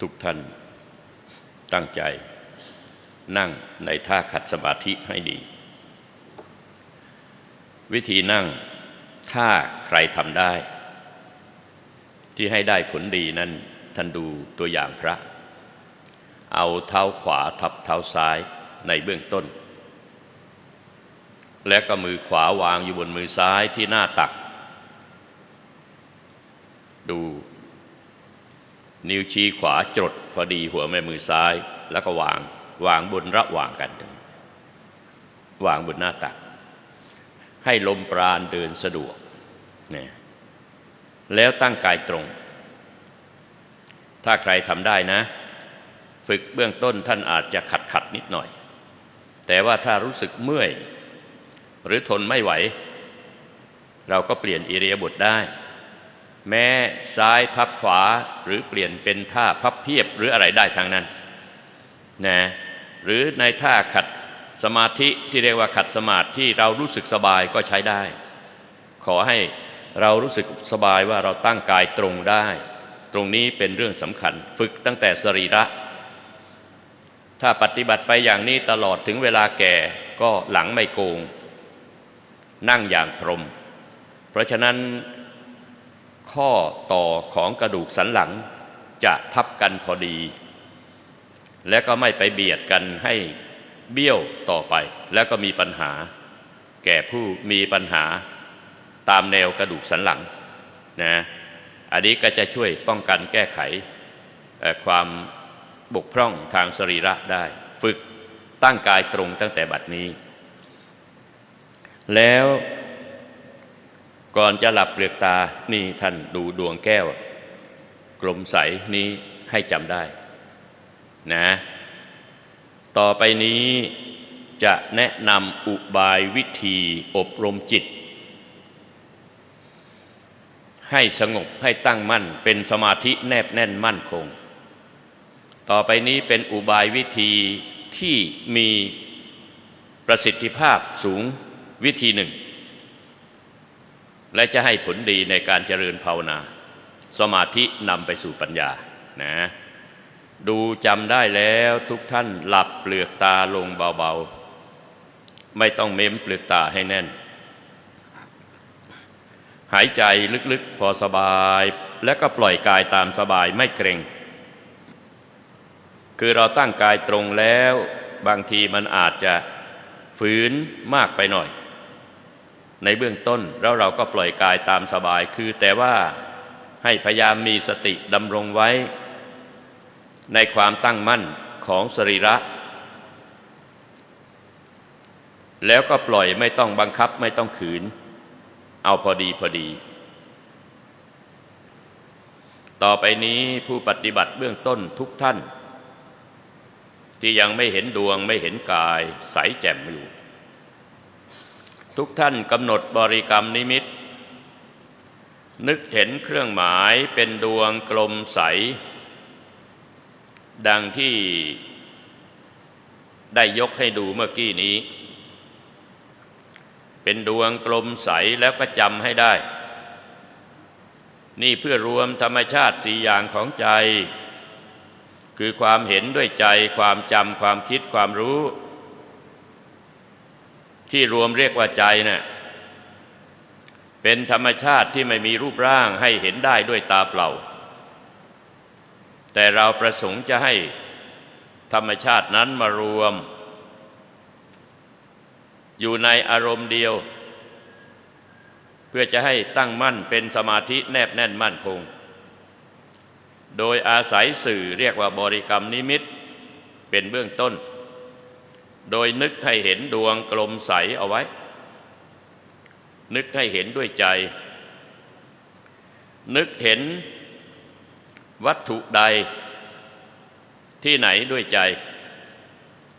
ทุกท่านตั้งใจ นั่งในท่าขัดสมาธิให้ดี วิธีนั่งถ้าใครทำได้ ที่ให้ได้ผลดีนั้นท่านดูตัวอย่างพระ เอาเท้าขวาทับเท้าซ้ายในเบื้องต้น และก็มือขวาวางอยู่บนมือซ้ายที่หน้าตัก ดู นิ้วชี้ขวาจดพอดีหัวแม่มือซ้าย แล้วก็วางวางบนระหว่างกัน วางบนหน้าตัก ให้ลมปราณเดินสะดวกนี่แล้วตั้งกายตรง ถ้าใครทำได้นะ ฝึกเบื้องต้นท่านอาจจะขัดขัดนิดหน่อย แต่ว่าถ้ารู้สึกเมื่อย หรือทนไม่ไหว เราก็เปลี่ยนอิเริยาบถได้ แม้ซ้ายทับขวาหรือเปลี่ยนเป็นท่าพับเพียบหรืออะไรได้ทางนั้นนะหรือในท่าขัดสมาธิที่เรียกว่าขัดสมาธิที่เรารู้สึกสบายก็ใช้ได้ ขอให้เรารู้สึกสบายว่าเราตั้งกายตรงได้ ตรงนี้เป็นเรื่องสำคัญ ฝึกตั้งแต่สรีระ ถ้าปฏิบัติไปอย่างนี้ตลอดถึงเวลาแก่ก็หลังไม่โกง นั่งอย่างพรม เพราะฉะนั้น ข้อต่อของกระดูกสันหลังจะทับกันพอดี และก็ไม่ไปเบียดกันให้เบี้ยวต่อไป แล้วก็มีปัญหา แก่ผู้มีปัญหาตามแนวกระดูกสันหลังนะอันนี้ก็จะช่วยป้องกันแก้ไขความบกพร่องทางสรีระได้ ฝึกตั้งกายตรงตั้งแต่บัดนี้ แล้ว ก่อนจะหลับเปลือกตานี่ท่านดูดวงแก้ว กลมใสนี้ให้จำได้นะ ต่อไปนี้จะแนะนำอุบายวิธีอบรมจิต ให้สงบให้ตั้งมั่นเป็นสมาธิแนบแน่นมั่นคง ต่อไปนี้เป็นอุบายวิธีที่มีประสิทธิภาพสูงวิธีหนึ่ง และจะให้ผลดีในการเจริญภาวนา สมาธินำไปสู่ปัญญานะดูจำได้แล้วทุกท่านหลับเปลือกตาลงเบาๆ ไม่ต้องเม้มเปลือกตาให้แน่น หายใจลึกๆ พอสบาย แล้วก็ปล่อยกายตามสบายไม่เกรงคือเราตั้งกายตรงแล้ว บางทีมันอาจจะฝืนมากไปหน่อย ในเบื้องต้นแล้วเราก็ปล่อยกายตามสบาย คือแต่ว่าให้พยายามมีสติดำรงไว้ ในความตั้งมั่นของสรีระ แล้วก็ปล่อยไม่ต้องบังคับไม่ต้องขืน เอาพอดีพอดี ต่อไปนี้ผู้ปฏิบัติเบื้องต้นทุกท่าน ที่ยังไม่เห็นดวงไม่เห็นกายใสแจ่มอยู่ ทุกท่านกำหนดบริกรรมนิมิต นึกเห็นเครื่องหมายเป็นดวงกลมใส ดังที่ได้ยกให้ดูเมื่อกี้นี้ เป็นดวงกลมใสแล้วก็จำให้ได้ นี่เพื่อรวมธรรมชาติสี่อย่างของใจ คือความเห็นด้วยใจความจำความคิดความรู้ ที่รวมเรียกว่าใจเนะี่ยเป็นธรรมชาติที่ไม่มีรูปร่างให้เห็นได้ด้วยตาเปล่า แต่เราประสงค์จะให้ธรรมชาตินั้นมารวม อยู่ในอารมณ์เดียว เพื่อจะให้ตั้งมั่นเป็นสมาธิแนบแน่นมั่นคง โดยอาศัยสื่อเรียกว่าบริกรรมนิมิตเป็นเบื้องต้น โดยนึกให้เห็นดวงกลมใสเอาไว้ นึกให้เห็นด้วยใจ นึกเห็นวัตถุใด ที่ไหนด้วยใจ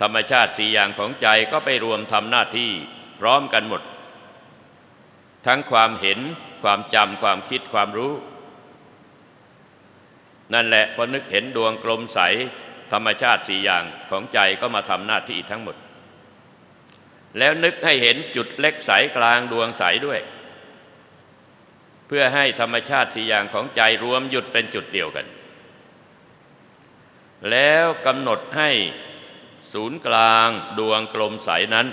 ธรรมชาติสี่อย่างของใจก็ไปรวมทำหน้าที่พร้อมกันหมด ทั้งความเห็นความจำความคิดความรู้ นั่นแหละพอนึกเห็นดวงกลมใส ธรรมชาติสี่อย่างของใจก็มาทำหน้าที่ทั้งหมด แล้วนึกให้เห็นจุดเล็กใสกลางดวงใสด้วย เพื่อให้ธรรมชาติสี่อย่างของใจรวมหยุดเป็นจุดเดียวกัน แล้วกำหนดให้ศูนย์กลางดวงกลมใสนั้น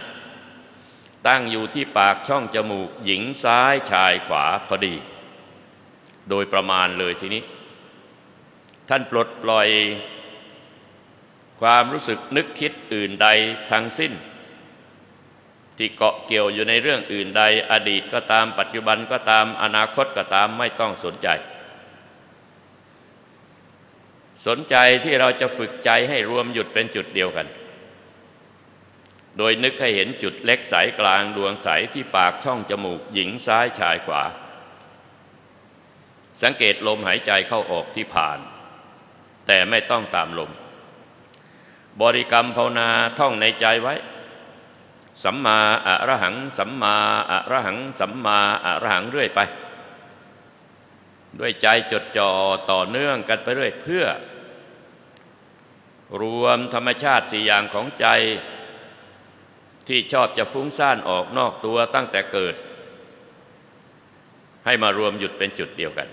ตั้งอยู่ที่ปากช่องจมูกหญิงซ้ายชายขวาพอดี โดยประมาณเลยทีนี้ ท่านปลดปล่อย ความรู้สึกนึกคิดอื่นใดทั้งสิ้น ที่เกาะเกี่ยวอยู่ในเรื่องอื่นใด อดีตก็ตามปัจจุบันก็ตามอนาคตก็ตามไม่ต้องสนใจ สนใจที่เราจะฝึกใจให้รวมหยุดเป็นจุดเดียวกัน โดยนึกให้เห็นจุดเล็กใสกลางดวงใสที่ปากช่องจมูกหญิงซ้ายชายขวา สังเกตลมหายใจเข้าออกที่ผ่าน แต่ไม่ต้องตามลม บริกรรมภาวนาท่องในใจไว้ สัมมาอะระหัง สัมมาอะระหัง สัมมาอะระหังเรื่อยไป ด้วยใจจดจ่อต่อเนื่องกันไปเรื่อยเพื่อ รวมธรรมชาติสี่อย่างของใจ ที่ชอบจะฟุ้งซ่านออกนอกตัวตั้งแต่เกิด ให้มารวมหยุดเป็นจุดเดียวกัน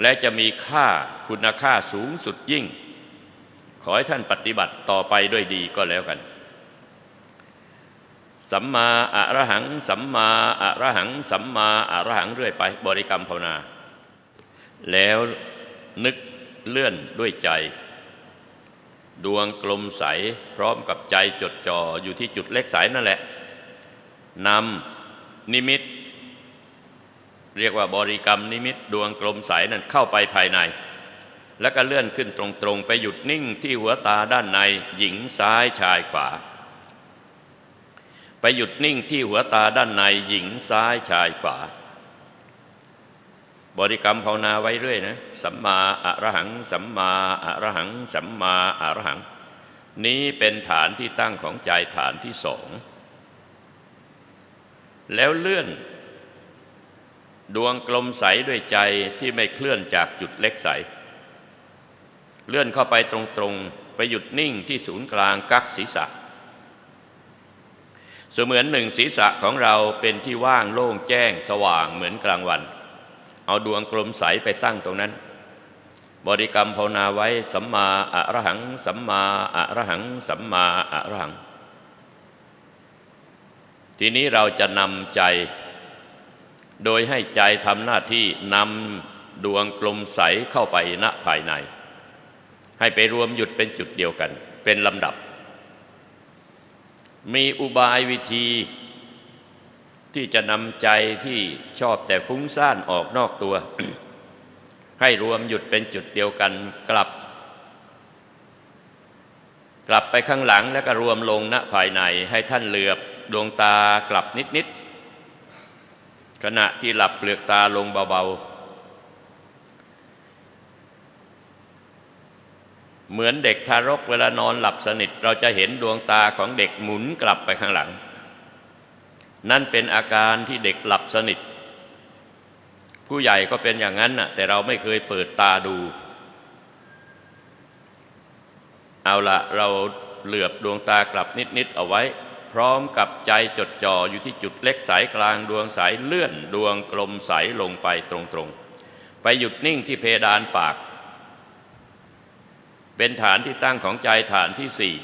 และจะมีค่าคุณค่าสูงสุดยิ่ง ขอให้ท่านปฏิบัติต่อไปด้วยดีก็แล้วกัน สัมมาอะระหัง สัมมาอะระหัง สัมมาอะระหังเรื่อยไป บริกรรมภาวนา แล้วนึกเลื่อนด้วยใจ ดวงกลมใสพร้อมกับใจจดจ่ออยู่ที่จุดเล็กใสนั่นแหละนำนิมิต เรียกว่าบริกรรมนิมิตดวงกลมใสนั้นเข้าไปภายใน แล้วก็เลื่อนขึ้นตรงๆ ไปหยุดนิ่งที่หัวตาด้านในหญิงซ้ายชายขวา ไปหยุดนิ่งที่หัวตาด้านในหญิงซ้ายชายขวา บริกรรมภาวนาไว้เรื่อยนะสัมมาอะระหัง สัมมาอะระหัง สัมมาอะระหัง นี้เป็นฐานที่ตั้งของใจฐานที่สองแล้วเลื่อน ดวงกลมใสด้วยใจที่ไม่เคลื่อนจากจุดเล็กใส เลื่อนเข้าไปตรงๆ ไปหยุดนิ่งที่ศูนย์กลางกักศีรษะ เสมือนหนึ่งศีรษะของเราเป็นที่ว่างโล่งแจ้งสว่างเหมือนกลางวัน เอาดวงกลมใสไปตั้งตรงนั้น บริกรรมภาวนาไว้สัมมาอะระหัง สัมมาอะระหัง สัมมาอะระหัง ทีนี้เราจะนำใจ โดยให้ใจทำหน้าที่นำดวงกลมใสเข้าไปณภายใน ให้ไปรวมหยุดเป็นจุดเดียวกัน เป็นลำดับ มีอุบายวิธีที่จะนำใจที่ชอบแต่ฟุ้งซ่านออกนอกตัว ให้รวมหยุดเป็นจุดเดียวกันกลับ กลับไปข้างหลังแล้วก็รวมลงณภายในให้ท่านเหลือบดวงตากลับนิด ๆ ขณะที่หลับเปลือกตาลงเบา ๆ เหมือนเด็กทารกเวลานอนหลับสนิท เราจะเห็นดวงตาของเด็กหมุนกลับไปข้างหลัง นั่นเป็นอาการที่เด็กหลับสนิท ผู้ใหญ่ก็เป็นอย่างนั้นน่ะแต่เราไม่เคยเปิดตาดู เอาละเราเหลือบดวงตากลับนิด ๆ เอาไว้ พร้อมกับใจจดจ่ออยู่ที่จุดเล็กสายกลางดวงสายเลื่อนดวงกลมใสลงไปตรง ๆ ไปหยุดนิ่งที่เพดานปาก เป็นฐานที่ตั้งของใจฐานที่สี่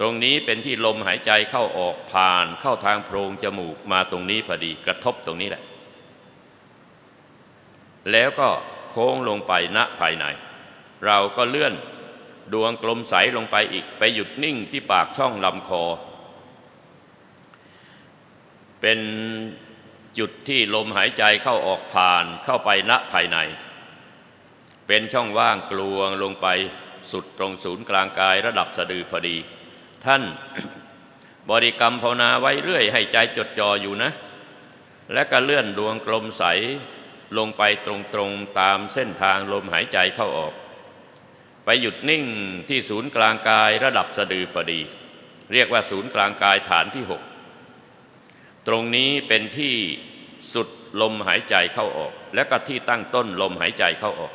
ตรงนี้เป็นที่ลมหายใจเข้าออกผ่านเข้าทางโพรงจมูกมาตรงนี้พอดีกระทบตรงนี้แหละ แล้วก็โค้งลงไปณภายใน เราก็เลื่อนดวงกลมใสลงไปอีกไปหยุดนิ่งที่ปากช่องลำคอ เป็นจุดที่ลมหายใจเข้าออกผ่านเข้าไปณภายใน เป็นช่องว่างกลวงลงไป สุดตรงศูนย์กลางกายระดับสะดือพอดี ท่านบริกรรมภาวนาไว้เรื่อยให้ใจจดจ่ออยู่นะ และก็เลื่อนดวงกลมใสลงไปตรงๆตามเส้นทางลมหายใจเข้าออก ไปหยุดนิ่งที่ศูนย์กลางกายระดับสะดือพอดี เรียกว่าศูนย์กลางกายฐานที่หกตรงนี้เป็นที่สุดลมหายใจเข้าออก และก็ที่ตั้งต้นลมหายใจเข้าออก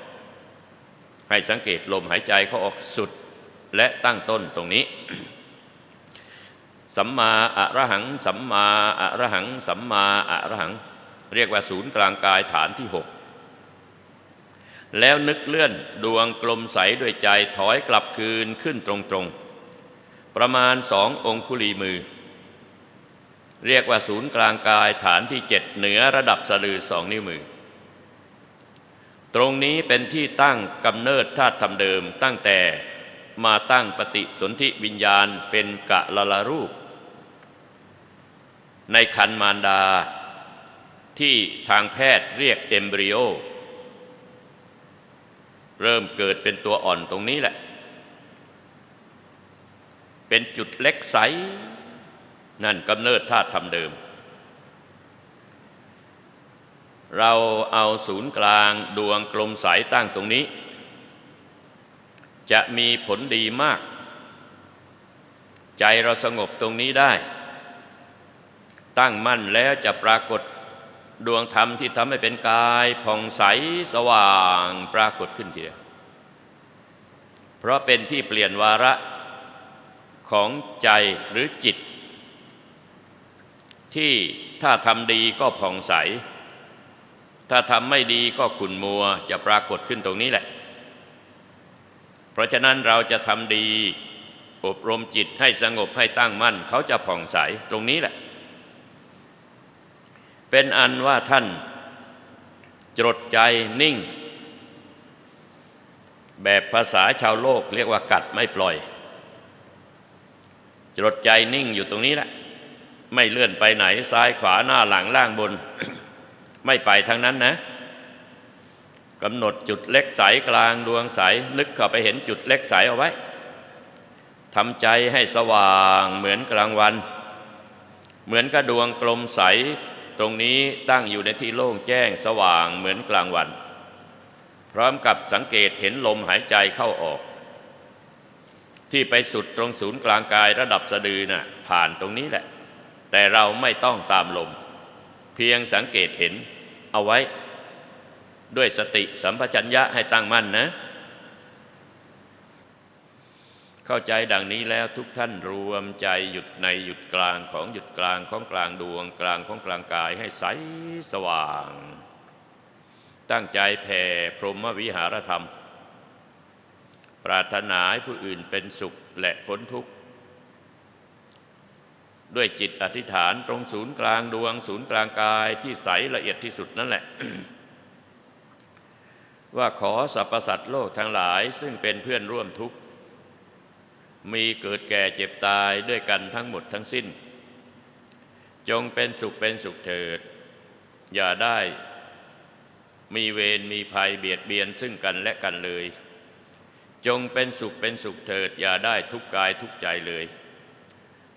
ให้สังเกตลมหายใจเข้าออกสุดและตั้งต้นตรงนี้ สัมมาอะระหัง สัมมาอะระหัง สัมมาอะระหัง เรียกว่าศูนย์กลางกายฐานที่หกแล้วนึกเลื่อนดวงกลมใสด้วยใจถอยกลับคืนขึ้นตรงๆ ประมาณสององคุลีมือ เรียกว่าศูนย์กลางกายฐานที่เจ็ดเหนือระดับสะดือสองนิ้วมือ ตรงนี้เป็นที่ตั้งกำเนิดธาตุธรรมเดิมตั้งแต่มาตั้งปฏิสนธิวิญญาณเป็นกะละละรูป ในคันมารดา ที่ทางแพทย์เรียกเอมบริโอ เริ่มเกิดเป็นตัวอ่อนตรงนี้แหละ เป็นจุดเล็กใส นั่นกำเนิดธาตุธรรมเดิม เราเอาศูนย์กลางดวงกลมใสตั้งตรงนี้ จะมีผลดีมาก ใจเราสงบตรงนี้ได้ ตั้งมั่นแล้วจะปรากฏดวงธรรมที่ทำให้เป็นกายผ่องใสสว่างปรากฏขึ้นทีเดียว เพราะเป็นที่เปลี่ยนวาระของใจหรือจิต ที่ถ้าทำดีก็ผ่องใส ถ้าทำไม่ดีก็ขุนมัวจะปรากฏขึ้นตรงนี้แหละ เพราะฉะนั้นเราจะทำดี อบรมจิตให้สงบให้ตั้งมั่น เขาจะผ่องใสตรงนี้แหละ เป็นอันว่าท่าน จดใจนิ่ง แบบภาษาชาวโลกเรียกว่ากัดไม่ปล่อย จดใจนิ่งอยู่ตรงนี้แหละ ไม่เลื่อนไปไหนซ้ายขวาหน้าหลังล่างบน ไม่ไปทางนั้นนะกำหนดจุดเล็กใสกลางดวงใส นึกเข้าไปเห็นจุดเล็กใสเอาไว้ทำใจให้สว่างเหมือนกลางวัน เหมือนกับดวงกลมใส ตรงนี้ตั้งอยู่ในที่โล่งแจ้งสว่างเหมือนกลางวัน พร้อมกับสังเกตเห็นลมหายใจเข้าออก ที่ไปสุดตรงศูนย์กลางกายระดับสะดือน่ะผ่านตรงนี้แหละ แต่เราไม่ต้องตามลม พียงสังเกตเห็นเอาไว้ด้วยสติสัมปชัญญะให้ตั้งมั่นนะ เข้าใจดังนี้แล้วทุกท่านรวมใจหยุดในหยุดกลางของหยุดกลางของกลางดวงกลางของกลางกายให้ใสสว่าง ตั้งใจแผ่พรหมวิหารธรรม ปรารถนาให้ผู้อื่นเป็นสุขและพ้นทุกข์ ด้วยจิตอธิษฐานตรงศูนย์กลางดวง ศูนย์กลางกายที่ใสละเอียดที่สุดนั่นแหละ ว่าขอสรรพสัตว์โลกทั้งหลายซึ่งเป็นเพื่อนร่วมทุกข์ มีเกิดแก่เจ็บตายด้วยกันทั้งหมดทั้งสิ้น จงเป็นสุขเป็นสุขเถิด อย่าได้มีเวรมีภัยเบียดเบียนซึ่งกันและกันเลย จงเป็นสุขเป็นสุขเถิด อย่าได้ทุกกายทุกใจเลย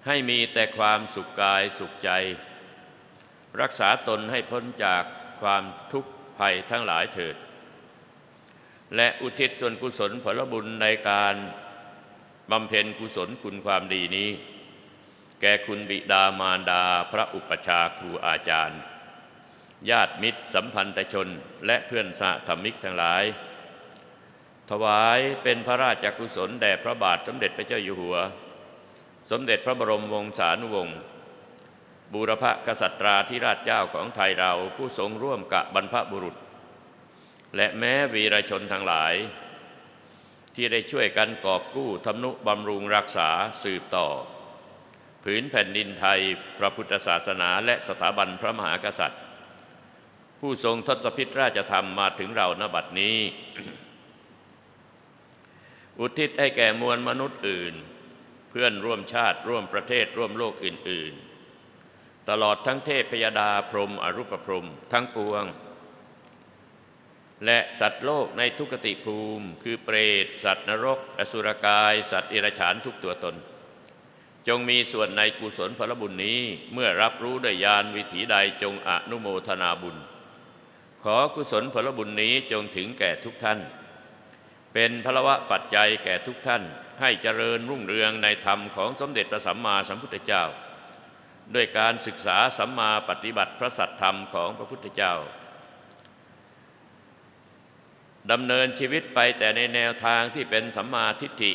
ให้มีแต่ความสุขกายสุขใจ รักษาตนให้พ้นจากความทุกข์ภัยทั้งหลายเถิด และอุทิศส่วนกุศลผลบุญในการบำเพ็ญกุศลคุณความดีนี้ แก่คุณบิดามารดาพระอุปชาครูอาจารย์ ญาติมิตรสัมพันธชนและเพื่อนสหธรรมิกทั้งหลาย ถวายเป็นพระราชกุศลแด่พระบาทสมเด็จพระเจ้าอยู่หัว สมเด็จพระบรมวงศานุวงศ์บูรพกษัตราธิราชเจ้าของไทยเราผู้ทรงร่วมกับบรรพบุรุษ และแม้วีรชนทั้งหลาย ที่ได้ช่วยกันกอบกู้ทำนุบำรุงรักษาสืบต่อ ผืนแผ่นดินไทยพระพุทธศาสนาและสถาบันพระมหากษัตริย์ ผู้ทรงทศพิธราชธรรมมาถึงเราณบัดนี้ อุทิศให้แก่มวลมนุษย์อื่น เพื่อนร่วมชาติร่วมประเทศร่วมโลกอื่น ๆ ตลอดทั้งเทพพยดาพรมอรูปพรมทั้งปวง และสัตว์โลกในทุกติภูมิ คือเปรต สัตว์นรก อสุรกาย สัตว์อิรฉานทุกตัวตน จงมีส่วนในกุศลผลบุญนี้เมื่อรับรู้ด้วยญาณวิถีใดจงอนุโมทนาบุญ ขอกุศลผลบุญนี้จงถึงแก่ทุกท่าน เป็นพลวะปัจจัยแก่ทุกท่าน ให้เจริญรุ่งเรืองในธรรมของสมเด็จพระสัมมาสัมพุทธเจ้า ด้วยการศึกษาสัมมาปฏิบัติพระสัตธรรมของพระพุทธเจ้าดำเนินชีวิตไปแต่ในแนวทางที่เป็นสัมมาทิฏฐิ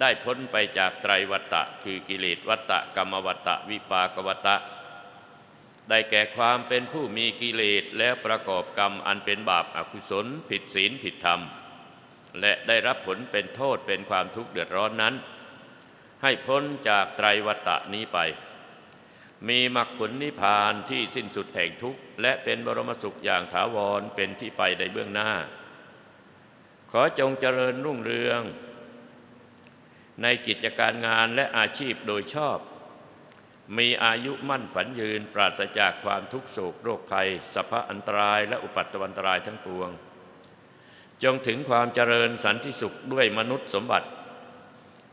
ได้พ้นไปจากไตรวัตตะ คือกิเลสวัตตะกรรมวัตตะ วิปากวัตตะ ได้แก่ความเป็นผู้มีกิเลสและประกอบกรรมอันเป็นบาปอากุศล ผิดศีลผิดธรรม และได้รับผลเป็นโทษเป็นความทุกข์เดือดร้อนนั้น ให้พ้นจากไตรวัฏนี้ไป มีมรรคผลนิพพานที่สิ้นสุดแห่งทุกข์ และเป็นบรมสุขอย่างถาวรเป็นที่ไปในเบื้องหน้า ขอจงเจริญรุ่งเรือง ในกิจการงานและอาชีพโดยชอบ มีอายุมั่นขวัญยืนปราศจากความทุกโศกโรคภัยสภาพอันตรายและอุปัตตวันตรายทั้งปวง จงถึงความเจริญสันติสุขด้วยมนุษย์สมบัติ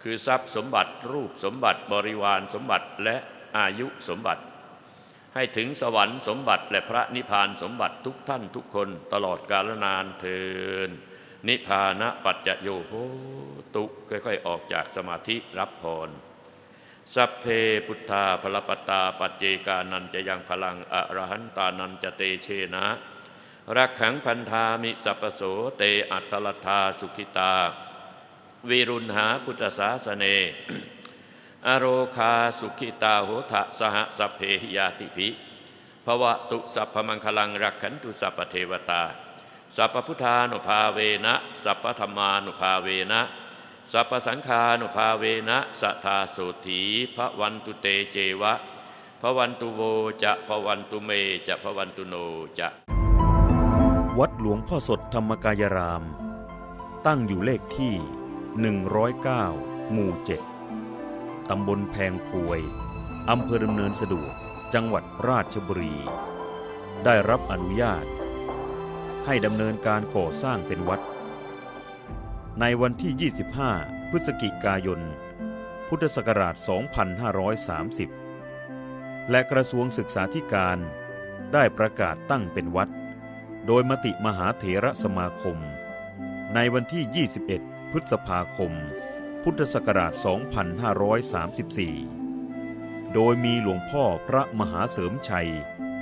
คือทรัพย์สมบัติรูปสมบัติบริวารสมบัติและอายุสมบัติ ให้ถึงสวรรค์สมบัติและพระนิพพานสมบัติทุกท่านทุกคนตลอดกาลนานเทินนิพพานะปัจจโยโหตุค่อยๆ ออกจากสมาธิรับพรสัพเพพุทธาพลปตตาปัจเจกานันจะยังพลังอรหันตานันจะเตเชนะ รักขังพันธามิสัพโสเตอัตลทาสุขิตา วิรุณหาพุทธศาสเน อโรคาสุขิตาโหทะสหสัพเพหิยาติภิภวะตุสัพพมังคลังรักขันตุสัพเทวตา สัพพพุทธานุภาเวนะสัพพธรรมานุภาเวนะสัพพสังฆานุภาเวนะสัทธาโสถีพระวันตุเตเจวะพระวันตุโวจะพระวันตุเมจะพระวันตุโนจะ วัดหลวงพ่อสดธรรมกายราม ตั้งอยู่เลขที่ 109 หมู่ 7 ตำบลแพงพวยอำเภอดำเนินสะดวก จังหวัดราชบุรี ได้รับอนุญาต ให้ดำเนินการก่อสร้างเป็นวัด ในวันที่ 25 พฤศจิกายน พุทธศักราช 2530 และกระทรวงศึกษาธิการได้ประกาศตั้งเป็นวัด โดยมติมหาเถระสมาคม ในวันที่ 21 พฤษภาคม พุทธศักราช 2534 โดยมีหลวงพ่อพระมหาเสริมชัย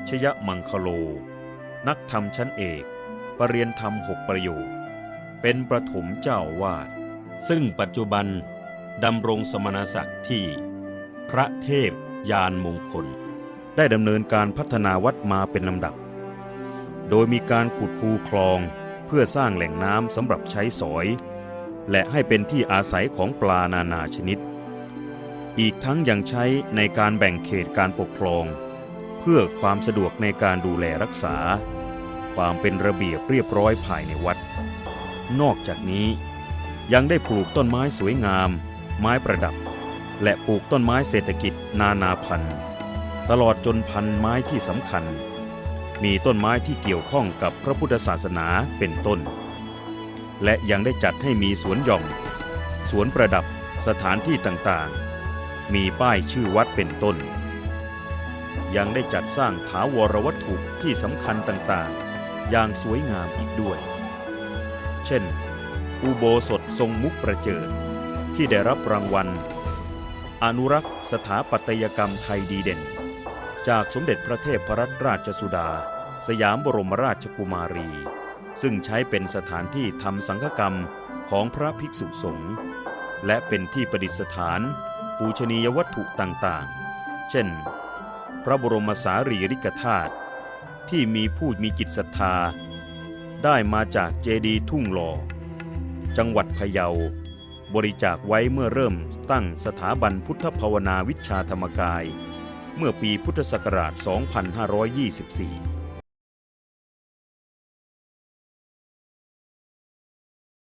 ชยมังคโล นักธรรมชั้นเอกปรริยนธรรมหกประโยคเป็นประถมเจ้าวาด ซึ่งปัจจุบันดำรงสมณศักดิ์ที่ พระเทพยานมงคล ได้ดำเนินการพัฒนาวัดมาเป็นลำดับ โดยมีการขุดคูคลองเพื่อสร้างแหล่งน้ำสำหรับใช้สอย และให้เป็นที่อาศัยของปลานานาชนิด อีกทั้งยังใช้ในการแบ่งเขตการปกครอง เพื่อความสะดวกในการดูแลรักษา ความเป็นระเบียบเรียบร้อยภายในวัด นอกจากนี้ยังได้ปลูกต้นไม้สวยงาม ไม้ประดับ และปลูกต้นไม้เศรษฐกิจนานาพันธุ์ ตลอดจนพันไม้ที่สำคัญ มีต้นไม้ที่เกี่ยวข้องกับพระพุทธศาสนาเป็นต้น และยังได้จัดให้มีสวนหย่อม สวนประดับสถานที่ต่างๆ มีป้ายชื่อวัดเป็นต้น ยังได้จัดสร้างถาวรวัตถุที่สำคัญต่างๆ อย่างสวยงามอีกด้วย เช่น อุโบสถทรงมุกประเจิดที่ได้รับรางวัล อนุรักษ์สถาปัตยกรรมไทยดีเด่น จากสมเด็จพระเทพรัตนราชสุดา สยามบรมราชกุมารี ซึ่งใช้เป็นสถานที่ทำสังฆกรรมของพระภิกษุสงฆ์และเป็นที่ประดิษฐาน ปูชนียวัตถุต่างๆ เช่น พระบรมสารีริกธาตุที่มีผู้มีจิตศรัทธา ได้มาจากเจดีทุ่งหล่อจังหวัดพะเยา บริจาคไว้เมื่อเริ่มตั้งสถาบันพุทธภาวนาวิชาธรรมกาย เมื่อปีพุทธศักราช 2524